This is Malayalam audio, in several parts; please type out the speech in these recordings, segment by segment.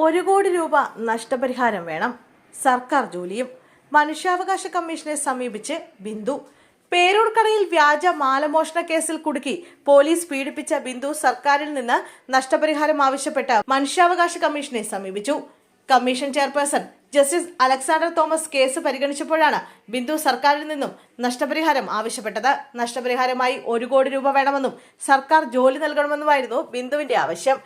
ഒരു കോടി രൂപ നഷ്ടപരിഹാരം വേണം. സർക്കാർ ജോലിയും. മനുഷ്യാവകാശ കമ്മീഷനെ സമീപിച്ച് ബിന്ദു. പേരൂർക്കടയിൽ വ്യാജ മാലമോഷണ കേസിൽ കുടുക്കി പോലീസ് പീഡിപ്പിച്ച ബിന്ദു സർക്കാരിൽ നിന്ന് നഷ്ടപരിഹാരം ആവശ്യപ്പെട്ട് മനുഷ്യാവകാശ കമ്മീഷനെ സമീപിച്ചു. Commission chairperson justice Alexander Thomas case പരിഗണിച്ചപ്പോഴാണ് Bindu സർക്കാരിൽ നിന്നും നഷ്ടപരിഹാരം ആവശ്യപ്പെട്ടത്. നഷ്ടപരിഹാരമായി ഒരു കോടി രൂപ വേണമെന്നും സർക്കാർ ജോലി നൽകണമെന്നുമായിരുന്നു ബിന്ദുവിന്റെ ആവശ്യം.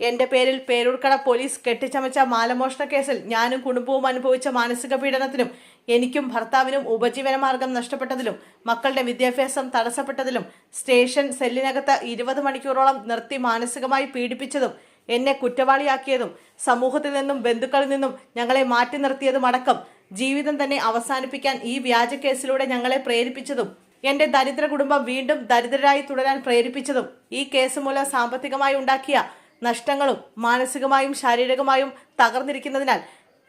എന്റെ പേരിൽ പേരൂർക്കട പോലീസ് കെട്ടിച്ചമച്ച മാലമോഷണ കേസിൽ ഞാനും കുടുംബവും അനുഭവിച്ച മാനസിക പീഡനത്തിനും എനിക്കും ഭർത്താവിനും ഉപജീവന മാർഗം നഷ്ടപ്പെട്ടതിലും മക്കളുടെ വിദ്യാഭ്യാസം തടസ്സപ്പെട്ടതിലും സ്റ്റേഷൻ സെല്ലിനകത്ത് ഇരുപത് മണിക്കൂറോളം നിർത്തി മാനസികമായി പീഡിപ്പിച്ചതും എന്നെ കുറ്റവാളിയാക്കിയതും സമൂഹത്തിൽ നിന്നും ബന്ധുക്കളിൽ നിന്നും ഞങ്ങളെ മാറ്റി നിർത്തിയതും അടക്കം ജീവിതം തന്നെ അവസാനിപ്പിക്കാൻ ഈ വ്യാജ കേസിലൂടെ ഞങ്ങളെ പ്രേരിപ്പിച്ചതും എന്റെ ദരിദ്ര കുടുംബം വീണ്ടും ദരിദ്രരായി തുടരാൻ പ്രേരിപ്പിച്ചതും ഈ കേസ് മൂലം സാമ്പത്തികമായി ഉണ്ടാക്കിയ നഷ്ടങ്ങളും മാനസികമായും ശാരീരികമായും തകർന്നിരിക്കുന്നതിനാൽ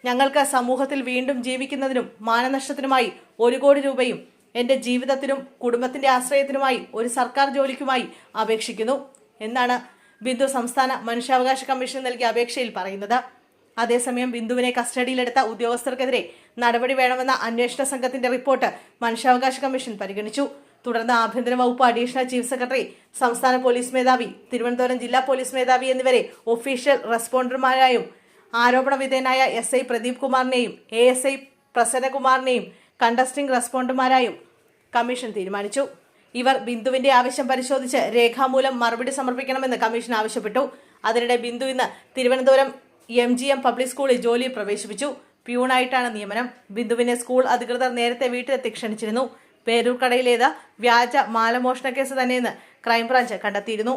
ഞങ്ങൾക്ക് സമൂഹത്തിൽ വീണ്ടും ജീവിക്കുന്നതിനും മാനനഷ്ടത്തിനുമായി ഒരു കോടി രൂപയും എന്റെ ജീവിതത്തിനും കുടുംബത്തിന്റെ ആശ്രയത്തിനുമായി ഒരു സർക്കാർ ജോലിക്കുമായി അപേക്ഷിക്കുന്നു എന്നാണ് ബിന്ദു സംസ്ഥാന മനുഷ്യാവകാശ കമ്മീഷൻ നൽകിയ അപേക്ഷയിൽ പറയുന്നത്. അതേസമയം ബിന്ദുവിനെ കസ്റ്റഡിയിലെടുത്ത ഉദ്യോഗസ്ഥർക്കെതിരെ നടപടി വേണമെന്ന അന്വേഷണ സംഘത്തിന്റെ റിപ്പോർട്ട് മനുഷ്യാവകാശ കമ്മീഷൻ പരിഗണിച്ചു. തുടർന്ന് ആഭ്യന്തര വകുപ്പ് അഡീഷണൽ ചീഫ് സെക്രട്ടറി സംസ്ഥാന പോലീസ് മേധാവി തിരുവനന്തപുരം ജില്ലാ പോലീസ് മേധാവി എന്നിവരെ ഒഫീഷ്യൽ റെസ്പോണ്ടർമാരായും ആരോപണ വിധേയനായ എസ് ഐ പ്രദീപ് കുമാറിനെയും എ എസ് ഐ പ്രസന്നകുമാറിനെയും കണ്ടസ്റ്റിംഗ് റെസ്പോണ്ടർമാരായും കമ്മീഷൻ തീരുമാനിച്ചു. ഇവർ ബിന്ദുവിന്റെ ആവശ്യം പരിശോധിച്ച് രേഖാമൂലം മറുപടി സമർപ്പിക്കണമെന്ന് കമ്മീഷൻ ആവശ്യപ്പെട്ടു. അതിനിടെ ബിന്ദു ഇന്ന് Thiruvananthapuram M G M public സ്കൂളിൽ ജോലിയിൽ പ്രവേശിപ്പിച്ചു. പ്യൂണായിട്ടാണ് നിയമനം. ബിന്ദുവിനെ സ്കൂൾ അധികൃതർ നേരത്തെ വീട്ടിലെത്തി ക്ഷണിച്ചിരുന്നു. പേരൂർക്കടയിലേത് വ്യാജ മാലമോഷണ കേസ് തന്നെയെന്ന് ക്രൈംബ്രാഞ്ച് കണ്ടെത്തിയിരുന്നു.